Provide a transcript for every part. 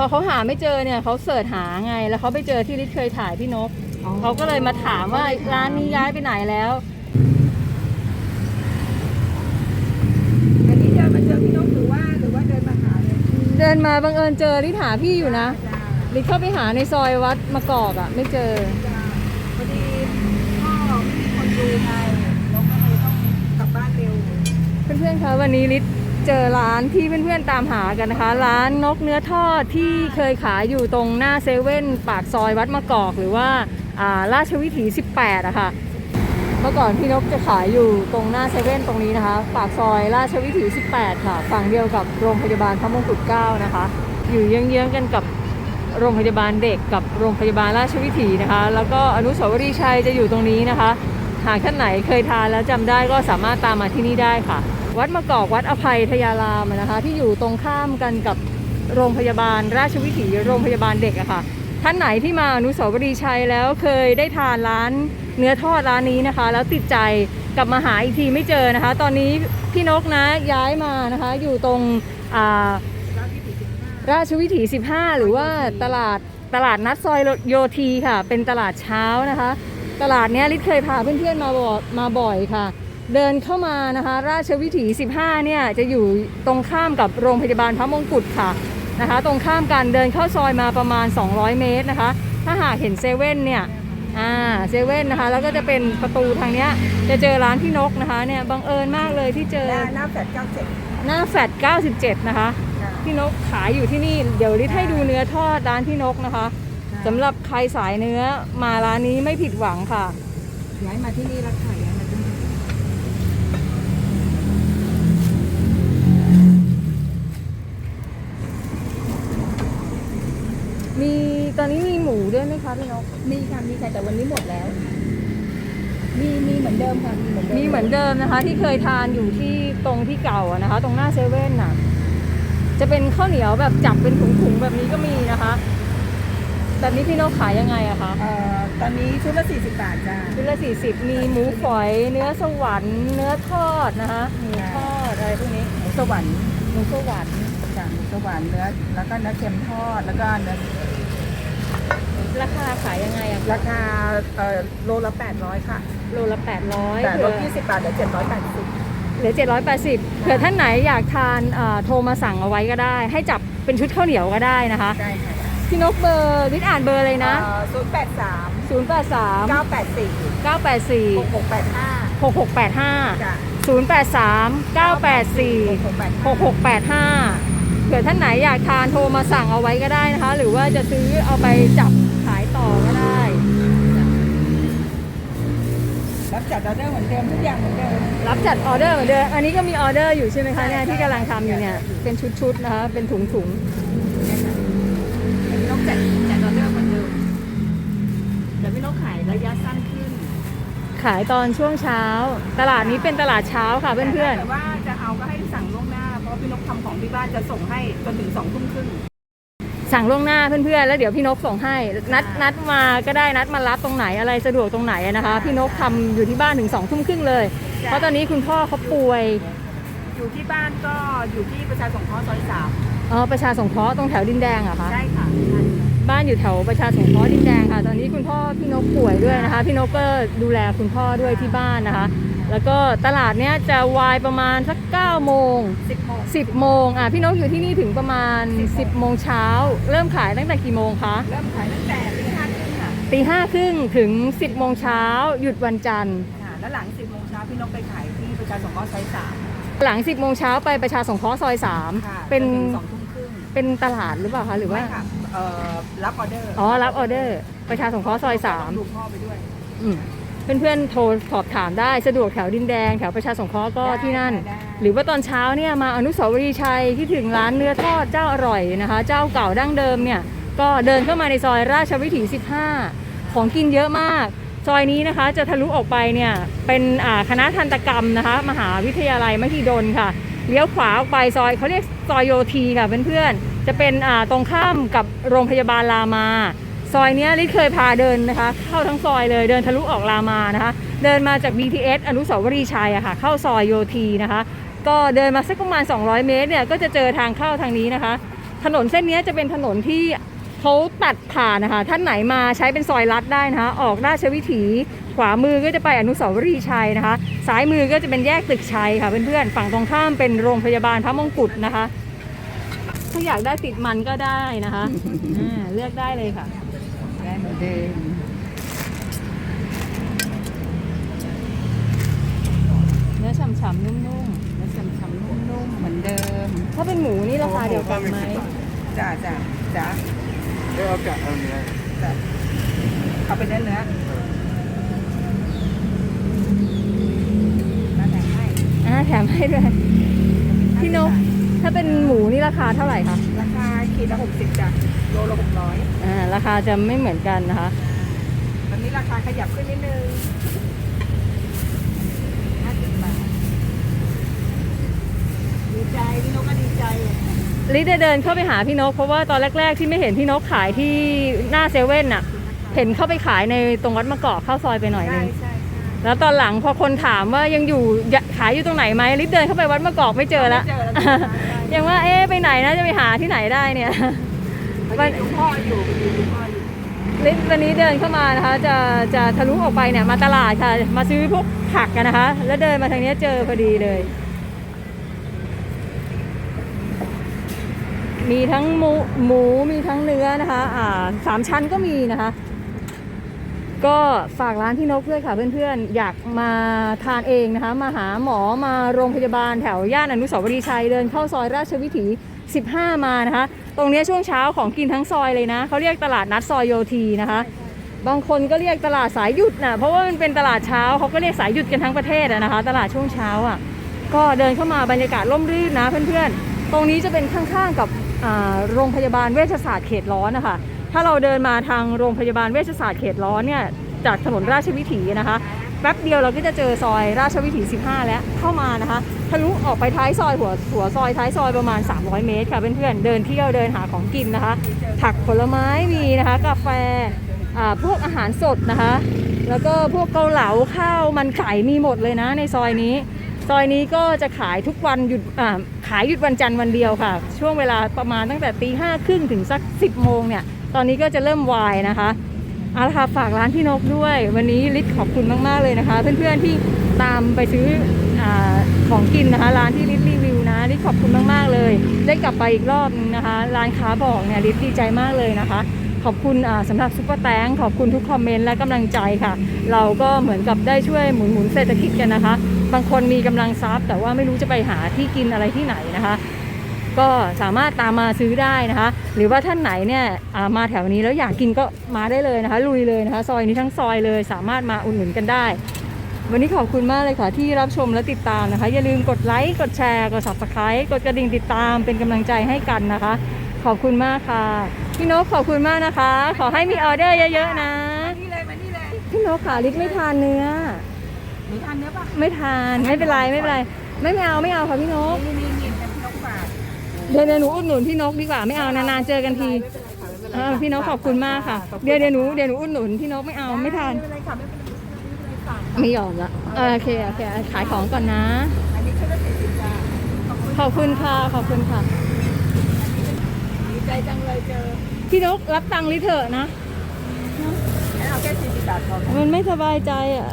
พอเขาหาไม่เจอเนี่ยเขาเสิร์ชหาไง แล้วเขาไปเจอที่ลิศเคยถ่ายพี่นกเขาก็เลยมาถามว่าร้านนี้ย้ายไปไหนแล้วอันนี้เดินมาเจอพี่นกหรือว่าหรือว่าเดินมาหาเลยเดินมาบังเอิญเจอลิศหาพี่อยู่นะจ้าลิศเข้าไปหาในซอยวัดมะกอกอะ่ะ ไม่เจอ จ้าพอดีพ่อไม่มีคนดูไงนกก็เลยต้องกลับบ้านเร็ว เพื่อนๆคะวันนี้ลิศ เจอร้านที่เพื่อนๆตามหากันนะคะ ร้านนกเนื้อทอดที่เคยขายอยู่ตรงหน้าเซเว่นปากซอยวัดมะกอก หรือว่าอ่าราชวิถี 18อะค่ะเมื่อก่อนพี่นกจะขายอยู่ตรงหน้าเซเว่นตรงนี้นะคะ ปากซอยราชวิถี 18 ค่ะ ฝั่งเดียวกับโรงพยาบาลพระมงกุฎเกล้านะคะ อยู่เยื้องๆกันกับโรงพยาบาลเด็กกับโรงพยาบาลราชวิถีนะคะ แล้วก็อนุสาวรีย์ชัยจะอยู่ตรงนี้นะคะ หากท่านไหนเคยทานแล้วจำได้ก็สามารถตามมาที่นี่ได้ค่ะ วัดมะกอกวัดอภัยทยารามนะคะ ที่อยู่ตรงข้ามกันกับโรงพยาบาลราชวิถีโรงพยาบาลเด็กอะค่ะ ท่านไหนที่มาอนุสาวรีย์ชัยแล้วเคยได้ทานร้านเนื้อทอดร้านนี้นะคะ แล้วติดใจกลับมาหาอีกทีไม่เจอนะคะ ตอนนี้พี่นกนะย้ายมานะคะ อยู่ตรงาราชวิถี 15 หรือว่าตลาดตลาดนัดซอยโยธีค่ะ เป็นตลาดเช้านะคะ ตลาดเนี้ยลิศเคยพาเพื่อนๆมาบ่อยมาบ่อยค่ะ เดินเข้ามานะคะ ราชวิถี 15 เนี่ยจะอยู่ตรงข้ามกับโรงพยาบาลพระมงกุฎค่ะนะคะ ตรงข้ามกันเดินเข้าซอยมาประมาณ 200 เมตรนะคะ ถ้าหากเห็นเซเว่นเนี่ยอ่าเซเว่นนะคะ แล้วก็จะเป็นประตูทางเนี้ยจะเจอร้านพี่นกนะคะเนี่ยบังเอิญมากเลยที่เจอหน้าหน้าแฟดเก้าเจ็ดหน้าแฟด97 นะคะ พี่นกขายอยู่ที่นี่ เดี๋ยวลิศให้ดูเนื้อทอดร้านพี่นกนะคะ สำหรับใครสายเนื้อมาร้านนี้ไม่ผิดหวังค่ะ ย้ายมาที่นี่แล้วค่ะย้ายมาที่นี่มีตอนนี้มีหมูด้วยไหมคะพี่นกมีค่ะมีค่ะแต่วันนี้หมดแล้ว มีมีเหมือนเดิมค่ะมีเหมือนเดิมมีเหมือนเดิมนะคะ ที่เคยทานอยู่ที่ตรงที่เก่าอะนะคะ ตรงหน้าเซเว่นน่ะ จะเป็นข้าวเหนียวแบบจับเป็นถุงๆแบบนี้ก็มีนะคะ แบบนี้พี่นกขายยังไงอะคะเอ่อตอนนี้ชุดละ40 บาทจ้า ชุดละ40 มีหมูฝอย เนื้อสวรรค์เนื้อทอดนะคะหมูทอดอะไรพวกนี้หมูสวรรค์หมูสวรรค์จ้าหมูสวรรค์เนื้อแล้วก็เนื้อเค็มทอดแล้วก็เนื้อราคาขายยังไงอะคะราคาเอ่อโลละ 800 ค่ะ โลละ800แต่ลดเผื่อ20บาทเหลือ780 เหลือ780เผื่อท่านไหนอยากทานเอ่อโทรมาสั่งเอาไว้ก็ได้ ให้จับเป็นชุดข้าวเหนียวก็ได้นะคะ ได้ค่ะ พี่นกเบอร์ลิศอ่านเบอร์เลยนะ ศูนย์แปดสาม083 เก้าแปดสี่หก984หกแปดห้า6685จ้ะ083 984หกหกแปดห้า 6685เผื่อท่านไหนอยากทานโทรมาสั่งเอาไว้ก็ได้นะคะ หรือว่าจะซื้อเอาไปจับขายต่อก็ได้ รับจัดออเดอร์เหมือนเดิมทุกอย่างเหมือนเดิมรับจัดออเดอร์เหมือนเดิมอันนี้ก็มีออเดอร์อยู่ใช่ไหมคะเนี่ยที่กำลังทำอยู่เนี่ยเป็นชุดๆนะคะเป็นถุง พี่นกจัดจัดออเดอร์เหมือนเดิมแต่พี่นกขายระยะสั้นขึ้นๆขายตอนช่วงเช้า ตลาดนี้เป็นตลาดเช้าค่ะเพื่อนแต่ว่าจะเอาก็ให้สั่งล่วงหน้า เพราะว่าพี่นกทำของที่บ้านจะส่งให้จนถึงสองทุ่มครึ่งๆ สั่งล่วงหน้าเพื่อนๆ แล้วเดี๋ยวพี่นกส่งให้ นัดนัดมาก็ได้นัดมารับตรงไหนอะไรสะดวกตรงไหนนะคะ พี่นกทำอยู่ที่บ้านถึงสองทุ่มครึ่งเลย เพราะตอนนี้คุณพ่อเขาป่วย อยู่ที่บ้านก็อยู่ที่ประชาสงเคราะห์ซอยสาม อ๋อประชาสงเคราะห์ตรงแถวดินแดงเหรอะคะ ใช่ค่ะบ้านอยู่แถวประชาสงเคราะห์ดินแดงค่ะ ตอนนี้คุณพ่อพี่นกป่วยด้วยนะคะ พี่นกก็ดูแลคุณพ่อด้วยที่บ้านนะคะ แล้วก็ตลาดเนี้ยจะวายประมาณสัก9โมงสิบโมง10 โมงอะพี่นกอยู่ที่นี่ถึงประมาณ 10 โมงเช้า เริ่มขายตั้งแต่กี่โมงคะเริ่มขายตั้งแต่ตีห้าครึ่งค่ะตีห้าครึ่งถึง 10 โมงเช้า หยุดวันจันทร์ค่ะแล้วหลังสิบโมงเช้าพี่นกไปขายที่ประชาสงเคราะห์ซอยสามหลัง 10 โมงเช้าไปประชาสงเคราะห์ซอยค่ะ3เป็นจถึงสองทุ่มครึ่ง เป็นตลาดหรือเปล่าคะหรือว่า ไม่ค่ะเอ่อรับออเดอร์อ๋อ รับออเดอร์ ประชาสงเคราะห์ซอย3ดูพ่อไปด้วยอืมเพื่อนๆโทรสอบถามได้สะดวกแถวดินแดง แถวประชาสงเคราะห์ก็ได้ที่นั่นได้หรือว่าตอนเช้าเนี่ยมาอนุสาวรีย์ชัยที่ถึงร้านเนื้อทอดเจ้าอร่อยนะคะ เจ้าเก่าดั้งเดิมเนี่ยก็เดินเข้ามาในซอยราชวิถี 15 ของกินเยอะมาก ซอยนี้นะคะจะทะลุออกไปเนี่ยเป็นอ่าคณะทันตกรรมนะคะ มหาวิทยาลัยมหิดลค่ะ เลี้ยวขวาออกไปซอยเขาเรียกซอยโยทีค่ะเพื่อนๆจะเป็นอ่าตรงข้ามกับโรงพยาบาลรามาซอยนี้ลิศเคยพาเดินนะคะ เข้าทั้งซอยเลยเดินทะลุออกรามานะคะ เดินมาจาก BTS อนุสาวรีย์ชัยอะค่ะ เข้าซอยโยทีนะคะ ก็เดินมาสักประมาณ 200 เมตรเนี่ยก็จะเจอทางเข้าทางนี้นะคะ ถนนเส้นนี้จะเป็นถนนที่ เขาตัดผ่านนะคะ ท่านไหนมาใช้เป็นซอยลัดได้นะคะ ออกราชวิถี ขวามือก็จะไปอนุสาวรีย์ชัยนะคะ ซ้ายมือก็จะเป็นแยกตึกชัยค่ะเพื่อนๆ ฝั่งตรงข้ามเป็นโรงพยาบาลพระมงกุฎนะคะ ถ้าอยากได้ติดมันก็ได้นะคะอ่าเลือกได้เลยค่ะ ได้เหมือนเดิมเนื้อฉ่ำๆนุ่มแล้วฉ่ำๆนุ่มๆเหมือนเดิม ๆ ถ้าเป็นหมูนี่ราคาเดียวกันไหม จ้าจ้าจ้า เออเอากะเอาเนื้อจ้าเอาเป็นเนื้อเนื้อมาแต่งให้อ่าแถมให้ด้วย พี่นก ถ้าเป็นหมูนี่ราคาเท่าไหร่คะ ราคาขีดละหกสิบจ้ะโลละหกร้อยอ่าราคาจะไม่เหมือนกันนะคะตอนนี้ราคาขยับขึ้นนิดนึงห้าสิบบาท ดีใจ พี่นกก็ดีใจ ลิได้เดินเข้าไปหาพี่นก เพราะว่าตอนแรก ๆ ที่ไม่เห็นพี่นกขายที่หน้าเซเว่นน่ะ เห็นเข้าไปขายในตรงวัดมะกอกเข้าซอยไปหน่อยนึใช่งใช่ใช่แล้วตอนหลังพอคนถามว่ายังอยู่อยากขายอยู่ตรงไหนไหมลิเดินเข้าไปวัดมะกอกไม่เจอละไม่เจอแล้วจ้ะใช่ยังว่าเอ๊ะไปไหนนะจะไปหาที่ไหนได้เนี่ยไปดูพ่ออยู่ไปดูพ่ออยู่ลิศวันนี้เดินเข้ามานะคะ จะจะทะลุออกไปเนี่ยมาตลาดค่ะ มาซื้อพวกผักกันนะคะ แล้วเดินมาทางเนี้ยเจอพอดีเลย มีทั้งหมูหมูมีทั้งเนื้อนะคะ อ่าสามชั้นก็มีนะคะ ก็ฝากร้านพี่นกด้วยค่ะเพื่อนๆ อยากมาทานเองนะคะ มาหาหมอมาโรงพยาบาลแถวย่านอนุสาวรีย์ชัยเดินเข้าซอยราชวิถี 15 มานะคะ ตรงนี้ช่วงเช้าของกินทั้งซอยเลยนะเขาเรียกตลาดนัดซอยโยธีนะคะ บางคนก็เรียกตลาดสายหยุดนะเพราะว่ามันเป็นตลาดเช้าเขาก็เรียกสายหยุดกันทั้งประเทศนะคะ ตลาดช่วงเช้าอะก็เดินเข้ามาบรรยากาศร่มรื่นนะเพื่อนๆ ตรงนี้จะเป็นข้างๆกับ โรงพยาบาลเวชศาสตร์เขตร้อนนะคะ ถ้าเราเดินมาทางโรงพยาบาลเวชศาสตร์เขตร้อนเนี่ยจากถนนราชวิถีนะคะแป๊บเดียวเราก็จะเจอซอยราชวิถี 15 แล้วเข้ามานะคะทะลุออกไปท้ายซอยหัวหัวซอยท้ายซอยประมาณ 300 เมตรค่ะเพื่อนๆเดินเที่ยวเดินหาของกินนะคะ ผักผลไม้มีนะคะ กาแฟอ่าพวกอาหารสดนะคะ แล้วก็พวกเกาเหลาข้าวมันไก่มีหมดเลยนะในซอยนี้ ซอยนี้ก็จะขายทุกวันหยุดขายหยุดวันจันทร์วันเดียวค่ะ ช่วงเวลาประมาณตั้งแต่ตีห้าครึ่งถึงสัก 10 โมงเนี่ย ตอนนี้ก็จะเริ่มวายนะคะเอาละค่ะฝากร้านพี่นกด้วย วันนี้ลิศขอบคุณมากๆเลยนะคะ เพื่อนๆที่ตามไปซื้ออของกินนะคะร้านที่ลิศรีวิวนะลิศขอบคุณมากๆเลย ได้กลับไปอีกรอบนึงนะคะ ร้านค้าบอกเนี่ยลิศดีใจมากเลยนะคะขอบคุณอ่าสำหรับซุปเปอร์แตงขอบคุณทุกคอมเมนต์และกำลังใจค่ะ เราก็เหมือนกับได้ช่วยหมุนหมุนเศรษฐกิจกันนะคะ บางคนมีกำลังทรัพย์ แต่ว่าไม่รู้จะไปหาที่กินอะไรที่ไหนนะคะ ก็สามารถตามมาซื้อได้นะคะ หรือว่าท่านไหนเนี่ยอ่ามาแถวนี้แล้วอยากกินก็มาได้เลยนะคะ ลุยเลยนะคะ ซอยนี้ทั้งซอยเลย สามารถมาอุดหนุนกันได้ วันนี้ขอบคุณมากเลยค่ะที่รับชมและติดตามนะคะ อย่าลืมกดไลค์กดแชร์กด subscribe กดกระดิ่งติดตามเป็นกำลังใจให้กันนะคะ ขอบคุณมากค่ะ พี่นกขอบคุณมากนะคะ ขอให้มีออเดอร์เยอะๆนะมานี่เลยมานี่เลยพี่นกค่ะลิศไม่ทานเนื้อ หนูทานเนื้อปะไม่ทานไม่เป็นไรไม่เป็นไรไม่ไม่เอาไม่เอาค่ะพี่นกนี่นี่นี่เป็นพี่นกฝากเดี๋ยวเดี๋ยวหนูอุดหนุนพี่นกดีกว่าไม่เอานานๆเจอกันทีไม่เป็นไรค่ะไม่เป็นไรเออพี่นกขอบคุณมากค่ะ เดี๋ยวเดี๋ยวหนูเดี๋ยวหนูอุดหนุนพี่นกไม่เอาไม่ทานไม่เป็นไรค่ะไม่เป็นไรไม่เป็นไรฝากไม่ยอมละเออโอเคโอเคขายของก่อนนะ อันนี้ชุดละสี่สิบจ้าขอบคุณขอบคุณค่ะขอบคุณค่ะดีใจจังเลยเจอพี่นกรับตังค์ลิเถอะนะให้เอาแค่สี่สิบบาทพอมันไม่สบายใจอะ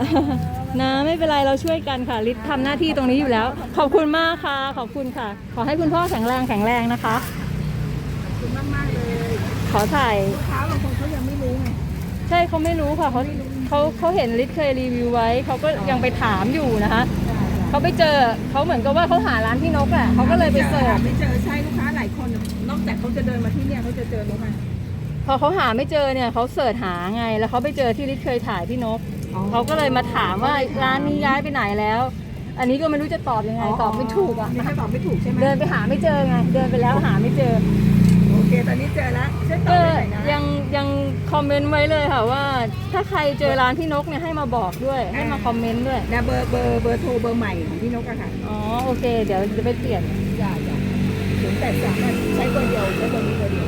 นะไม่เป็นไรเราช่วยกันค่ะลิศทำหน้าที่ตรงนี้อยู่แล้ว ขอบคุณมากค่ะ ขอบคุณค่ะ ขอให้คุณพ่อแข็งแรงแข็งแรงนะคะ ขอบคุณมากมากๆเลยขอถ่าย ลูกค้าบางคนเขายังไม่รู้ไงใช่เขาไม่รู้ค่ะเขาเขาเขาเห็นลิศเคยรีวิวไว้เขาก็ยังไปถามอยู่นะคะเขาไปเจอเขาเหมือนกับว่าเขาหาร้านพี่นกอะเขาก็เลยไปเสิร์ชไม่เจอใช่ลูกค้าหลายคนนอกจากเขาจะเดินมาที่เนี่ยเขาจะเจอลูกค้าพอเขาหาไม่เจอเนี่ยเขาเสิร์ชหาไง แล้วเขาไปเจอที่ลิศเคยถ่ายพี่นก เขาก็เลยมาถามว่าร้านนี้ย้ายไปไหนแล้ว อันนี้ก็ไม่รู้จะตอบยังไงตอบไม่ถูกอะไม่ให้ตอบไม่ถูกใช่ไหมเดินไปหาไม่เจอไง เดินไปแล้วหาไม่เจอ โอเค ตอนนี้เจอแล้วช่วยตอบก็ได้หน่อยนะ ยังยังคอมเมนต์ไว้เลยค่ะว่า ถ้าใครเจอร้านพี่นกเนี่ยให้มาบอกด้วย ให้มาคอมเมนต์ด้วย นะเบอร์เบอร์เบอร์โทรเบอร์ใหม่ของพี่นกอะค่ะอ๋อโอเค เดี๋ยวจะไปเปลี่ยน อย่าอย่าถึงแต่สามารถใช้เบอร์เดียวใช้เบอร์นี้เบอร์เดียว